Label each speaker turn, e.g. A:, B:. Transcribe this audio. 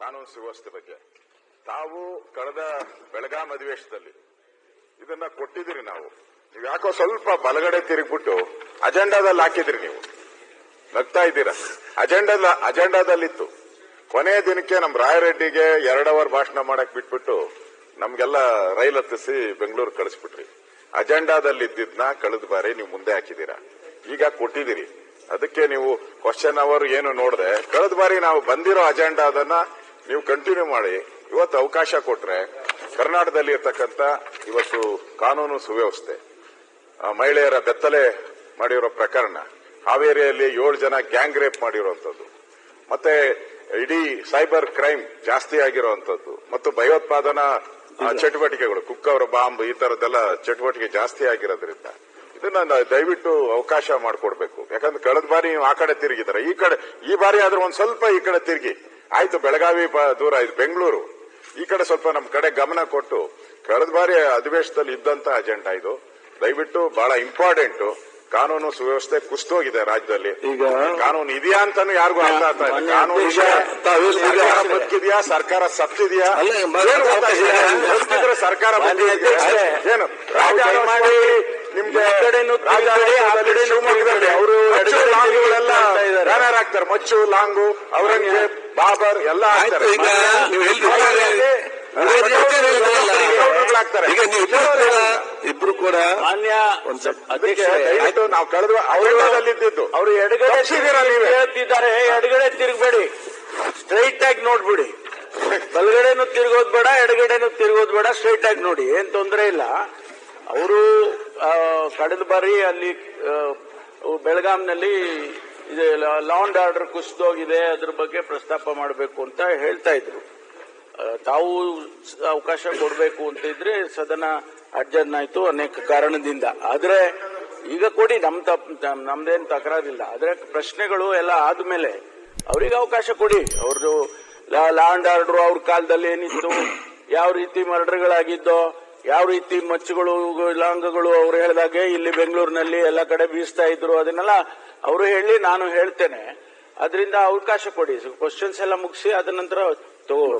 A: ಕಾನೂನು ಸುವ್ಯವಸ್ಥೆ ಬಗ್ಗೆ. ತಾವು ಕಳೆದ ಬೆಳಗಾಂ ಅಧಿವೇಶನದಲ್ಲಿ ಇದನ್ನ ಕೊಟ್ಟಿದ್ದೀರಿ ನಾವು. ನೀವು ಯಾಕೋ ಸ್ವಲ್ಪ ಬಲಗಡೆ ತಿರುಗ್ಬಿಟ್ಟು ಅಜೆಂಡಾದಲ್ಲಿ ಹಾಕಿದ್ರಿ ನೀವು. ನಗ್ತಾ ಇದ್ದೀರಾ? ಅಜೆಂಡಾದ, ಅಜೆಂಡಾದಲ್ಲಿತ್ತು. ಕೊನೆಯ ದಿನಕ್ಕೆ ನಮ್ಮ ರಾಯರೆಡ್ಡಿಗೆ ಎರಡು ಅವರ್ ಭಾಷಣ ಮಾಡಕ್ ಬಿಟ್ಬಿಟ್ಟು ನಮ್ಗೆಲ್ಲ ರೈಲ್ ಹತ್ತಿಸಿ ಬೆಂಗಳೂರು ಕಳಿಸ್ಬಿಟ್ರಿ. ಅಜೆಂಡಾದಲ್ಲಿ ಇದ್ದಿದ್ನ ಕಳೆದ ಬಾರಿ ನೀವು ಮುಂದೆ ಹಾಕಿದ್ದೀರಾ? ಈಗ ಕೊಟ್ಟಿದ್ದೀರಿ. ಅದಕ್ಕೆ ನೀವು ಕ್ವಶನ್ ಅವರ್ ಏನು ನೋಡದೆ, ಕಳೆದ ಬಾರಿ ನಾವು ಬಂದಿರೋ ಅಜೆಂಡಾ ಅದನ್ನ ನೀವು ಕಂಟಿನ್ಯೂ ಮಾಡಿ. ಇವತ್ತು ಅವಕಾಶ ಕೊಟ್ರೆ ಕರ್ನಾಟಕದಲ್ಲಿ ಇರತಕ್ಕಂತ ಇವತ್ತು ಕಾನೂನು ಸುವ್ಯವಸ್ಥೆ ಮಹಿಳೆಯರ ಬೆತ್ತಲೆ ಮಾಡಿರೋ ಪ್ರಕರಣ ಹಾವೇರಿಯಲ್ಲಿ ಏಳು ಜನ ಗ್ಯಾಂಗ್ ರೇಪ್ ಮಾಡಿರುವಂತದ್ದು ಮತ್ತೆ ಇಡೀ ಸೈಬರ್ ಕ್ರೈಮ್ ಜಾಸ್ತಿ ಆಗಿರುವಂತದ್ದು ಮತ್ತು ಭಯೋತ್ಪಾದನಾ ಆ, ಚಟುವಟಿಕೆಗಳು ಕುಕ್ಕವರ ಬಾಂಬ್ ಈ ತರದೆಲ್ಲ ಚಟುವಟಿಕೆ ಜಾಸ್ತಿ ಆಗಿರೋದ್ರಿಂದ. ಇದನ್ನ ದಯವಿಟ್ಟು ಅವಕಾಶ ಮಾಡಿಕೊಡ್ಬೇಕು. ಯಾಕಂದ್ರೆ ಕಳೆದ ಬಾರಿ ನೀವು ಆ ಕಡೆ ತಿರುಗಿದಾರೆ ಈ ಕಡೆ ಈ ಬಾರಿ ಆದ್ರೂ ಒಂದ್ ಸ್ವಲ್ಪ ಈ ಕಡೆ ತಿರುಗಿ. ಆಯ್ತು ಬೆಳಗಾವಿ ದೂರ ಇದು ಬೆಂಗಳೂರು. ಈ ಕಡೆ ಸ್ವಲ್ಪ ನಮ್ಮ ಕಡೆ ಗಮನ ಕೊಟ್ಟು ಕಳೆದ ಬಾರಿ ಅಧಿವೇಶನದಲ್ಲಿ ಇದ್ದಂತ ಅಜೆಂಡಾ ಇದು. ದಯವಿಟ್ಟು ಬಹಳ ಇಂಪಾರ್ಟೆಂಟ್ ಕಾನೂನು ಸುವ್ಯವಸ್ಥೆ ಕುಸ್ತೋಗಿದೆ ರಾಜ್ಯದಲ್ಲಿ.
B: ಈಗ
A: ಕಾನೂನು ಇದೆಯಾ ಅಂತಾನು ಯಾರಿಗೂ ಅರ್ಥ ಆಗ್ತಾ ಇಲ್ಲ. ಕಾನೂನು ಬದುಕಿದ್ಯಾ? ಸರ್ಕಾರ ಸತ್ತಿದ್ಯಾ? ಬದುಕಿದ್ರೆ ಸರ್ಕಾರ? ಏನು? ನಿಮ್ಗೆ. ಅವರು
B: ಎಡಗಡೆ
A: ಆಗ್ತಾರೆ ಮಚ್ಚು ಲಾಂಗು ಔರಂಗಜೇಬ್ ಬಾಬರ್ ಎಲ್ಲ ಹಾಕ್ತಾರೆ.
B: ಈಗ ನೀವು ಇಬ್ರು ಕೂಡ
C: ಮಾನ್ಯ
A: ದಯವಿಟ್ಟು ನಾವು ಕಳೆದ ಅವರಲ್ಲಿದ್ದು
C: ಅವರು ಎಡಗಡೆ? ಹೇಳ್ತಿದ್ದಾರೆ. ಎಡಗಡೆ ತಿರುಗಬೇಡಿ. ಸ್ಟ್ರೈಟ್ ಆಗಿ ನೋಡ್ಬಿಡಿ. ಬಲಗಡೆನು ತಿರುಗೋದ್ ಬೇಡ ಎಡಗಡೆನು ತಿರುಗೋದ್ ಬೇಡ ಸ್ಟ್ರೈಟ್ ಆಗಿ ನೋಡಿ. ಏನ್ ತೊಂದರೆ ಇಲ್ಲ. ಅವರು ಕಳೆದ ಬಾರಿ ಅಲ್ಲಿ ಬೆಳಗಾಂನಲ್ಲಿ ಇದು ಲಾ ಅಂಡ್ ಆರ್ಡರ್ ಕುಸಿದೋಗಿದೆ ಅದ್ರ ಬಗ್ಗೆ ಪ್ರಸ್ತಾಪ ಮಾಡಬೇಕು ಅಂತ ಹೇಳ್ತಾ ಇದ್ರು. ತಾವು ಅವಕಾಶ ಕೊಡಬೇಕು ಅಂತ ಇದ್ರೆ ಸದನ ಅಡ್ಜರ್ನ್ ಆಯ್ತು ಅನೇಕ ಕಾರಣದಿಂದ. ಆದ್ರೆ ಈಗ ಕೊಡಿ ನಮ್ ತಪ್ ನಮ್ದೇನು ನಮ್ದೇನ್ ತಕರಾರಿಲ್ಲ. ಆದ್ರೆ ಪ್ರಶ್ನೆಗಳು ಎಲ್ಲ ಆದ್ಮೇಲೆ ಅವ್ರಿಗೆ ಅವಕಾಶ ಕೊಡಿ. ಅವ್ರದ್ದು ಲಾಂಡ್ ಆರ್ಡರ್ ಅವ್ರ ಕಾಲದಲ್ಲಿ ಏನಿತ್ತು? ಯಾವ ರೀತಿ ಮರ್ಡರ್ಗಳಾಗಿದ್ದೋ ಯಾವ ರೀತಿ ಮಚ್ಚುಗಳು ಲಾಂಗಗಳು ಅವ್ರು ಹೇಳಿದಾಗೆ ಇಲ್ಲಿ ಬೆಂಗಳೂರಿನಲ್ಲಿ ಎಲ್ಲ ಕಡೆ ಬೀಸ್ತಾ ಇದ್ರು ಅದನ್ನೆಲ್ಲ ಅವರು ಹೇಳಿ, ನಾನು ಹೇಳ್ತೇನೆ. ಅದರಿಂದ ಅವಕಾಶ ಕೊಡಿ. ಕ್ವಶನ್ಸ್ ಎಲ್ಲ ಮುಗಿಸಿ, ಅದ ನಂತರ ತಗೋ.